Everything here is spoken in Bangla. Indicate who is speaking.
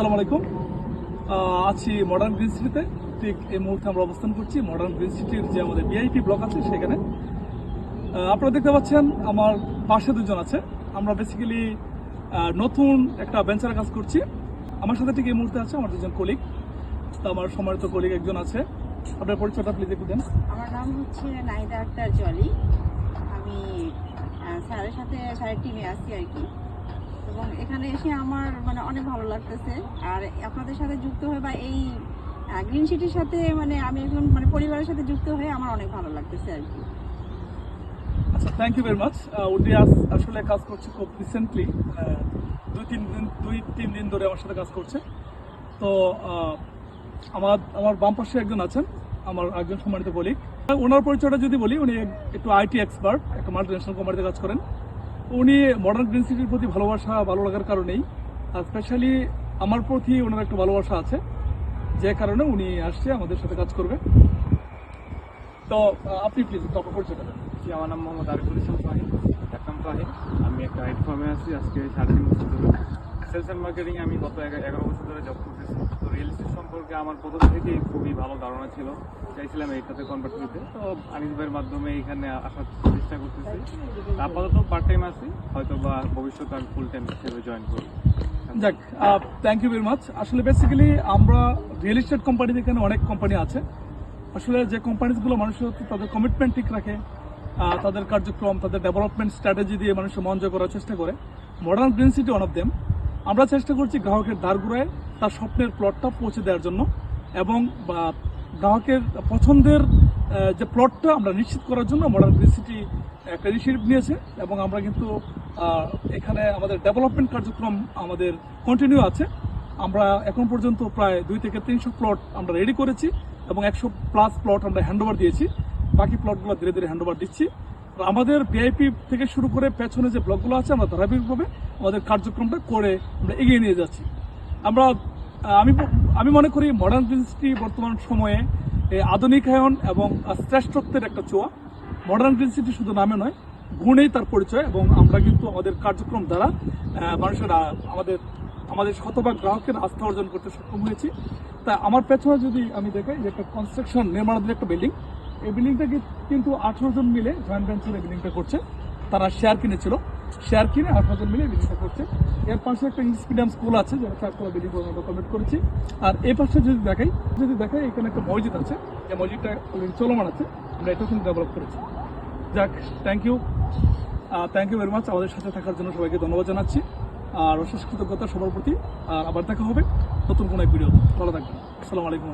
Speaker 1: আসসালামু আলাইকুম। আছি মডার্ন গ্রিন সিটিতে ঠিক এই মুহূর্তে আমরা অবস্থান করছি মডার্ন গ্রিন সিটির যে আমাদের ভিআইপি ব্লক আছে সেখানে। আপনারা দেখতে পাচ্ছেন আমার পাশে দুজন আছে। আমরা বেসিক্যালি নতুন একটা বেঞ্চারে কাজ করছি। আমার সাথে ঠিক এই মুহূর্তে আছে আমার দুজন কলিগ আমার সম্মানিত কলিগ একজন আছে। আপনার পরিচয়টা প্লিজ একটু দেন।
Speaker 2: আমার নাম হচ্ছে নাইদা আক্তার জলি। আমি স্যারের সাথে, স্যারের টিমে আছি আর কি। এবং এখানে এসে আমার মানে অনেক ভালো লাগতেছে। আর আপনাদের সাথে যুক্ত হয়ে বা এই গ্রিন সিটির সাথে মানে আমি একজন মানে পরিবারের সাথে যুক্ত হয়ে আমার অনেক ভালো লাগতেছে আর কি।
Speaker 1: আচ্ছা থ্যাংক ইউ ভেরি মাচ আস- আসলে কাজ করছে খুব রিসেন্টলি দুই তিন দিন, দুই তিন দিন ধরে আমার সাথে কাজ করছে। তো আমার আমার বাম পাশে একজন আছেন, আমার একজন সম্মানিত বলি ওনার পরিচয়টা যদি বলি, উনি একটু আইটি এক্সপার্ট একটা মাল্টি ন্যাশনাল কোম্পানিতে কাজ করেন। উনি মডার্ন গ্রিন সিটির প্রতি ভালোবাসা ভালো লাগার কারণেই আর স্পেশালি আমার প্রতি ওনার একটা ভালোবাসা আছে যে কারণে উনি আসছে আমাদের সাথে কাজ করবে। তো আপনি প্লিজ আপনার করছে
Speaker 3: জি, আমার নাম মোহাম্মদ আরিফুল ইসলাম ফাহিম ফাহিম আমি একটা আইট ফার্মে আছি আজকে সাড়ে তিন বছর ধরে সেলস অ্যান্ড মার্কেটিং আমি গত এগা- এগারো বছর ধরে জব করতেছি। তো রিয়েল এস্টেট সম্পর্কে আমার প্রথম থেকেই খুবই ভালো ধারণা ছিল। চাইছিলাম এইটাতে কনভার্ট নিতে। তো আনিস ভাইয়ের মাধ্যমে এখানে আসার চেষ্টা করতেছি। আপাতত পার্ট টাইম আছি হয়তো বা ভবিষ্যতে আমি ফুল টাইম হিসেবে জয়েন করব।
Speaker 1: যাক থ্যাংক ইউ ভেরি মাচ আসলে বেসিক্যালি আমরা রিয়েল এস্টেট কোম্পানি এখানে অনেক কোম্পানি আছে। আসলে যে কোম্পানিগুলো মানুষের তাদের কমিটমেন্ট ঠিক রাখে তাদের কার্যক্রম, তাদের ডেভেলপমেন্ট স্ট্র্যাটেজি দিয়ে মানুষের মন করার চেষ্টা করে modern green city one of them আমরা চেষ্টা করছি গ্রাহকের দ্বারগুড়ায় তার স্বপ্নের প্লটটা পৌঁছে দেওয়ার জন্য এবং গ্রাহকের পছন্দের যে প্লটটা আমরা নিশ্চিত করার জন্য মডার্ন সিটি একটা ইনিশিয়েটিভ নিয়েছে এবং আমরা কিন্তু এখানে আমাদের ডেভেলপমেন্ট কার্যক্রম আমাদের কন্টিনিউ আছে। আমরা এখন পর্যন্ত প্রায় দুই থেকে তিনশো প্লট আমরা রেডি করেছি এবং একশো প্লাস প্লট আমরা হ্যান্ডওভার দিয়েছি। বাকি প্লটগুলো ধীরে ধীরে হ্যান্ডওভার দিচ্ছি। আমাদের ভিআইপি থেকে শুরু করে পেছনে যে ব্লকগুলো আছে, আমরা ধারাবাহিকভাবে আমাদের কার্যক্রমটা করে আমরা এগিয়ে নিয়ে যাচ্ছি। আমরা, আমি আমি মনে করি মডার্ন গ্রিনসিটি বর্তমান সময়ে আধুনিকায়ন এবং শ্রেষ্ঠত্বের একটা চোয়া মডার্ন গ্রিনসিটি শুধু নামে নয়, গুণেই তার পরিচয় এবং আমরা কিন্তু আমাদের কার্যক্রম দ্বারা মানুষের আমাদের আমাদের শতভাগ গ্রাহকের আস্থা অর্জন করতে সক্ষম হয়েছি। তা আমার পেছনে যদি আমি দেখাই যে একটা কনস্ট্রাকশন নির্মাণাধীন একটা বিল্ডিং এই বিল্ডিংটা কিন্তু আঠারো জন মিলে জয়েন্ট ভেঞ্চার বিল্ডিংটা করছে। তারা শেয়ার কিনেছিল। শেয়ার কিনে আঠারো জন মিলে বিল্ডিংটা করছে। এর পাশে একটা ইংলিশ মিডিয়াম স্কুল আছে, যেটা চারতলা বিল্ডিং আমরা কমপ্লিট করেছি। আর এই পাশে যদি দেখাই যদি দেখাই, এখানে একটা মসজিদ আছে। এই মসজিদটা চলমান আছে। আমরা এটাও কিন্তু ডেভেলপ করেছি। যাক thank you thank you very much আমাদের সাথে থাকার জন্য সবাইকে ধন্যবাদ জানাচ্ছি। আর অশেষ কৃতজ্ঞতা সবার প্রতি। আর আবার দেখা হবে নতুন কোনো এক ভিডিও ভালো থাকবেন। আসসালামু আলাইকুম।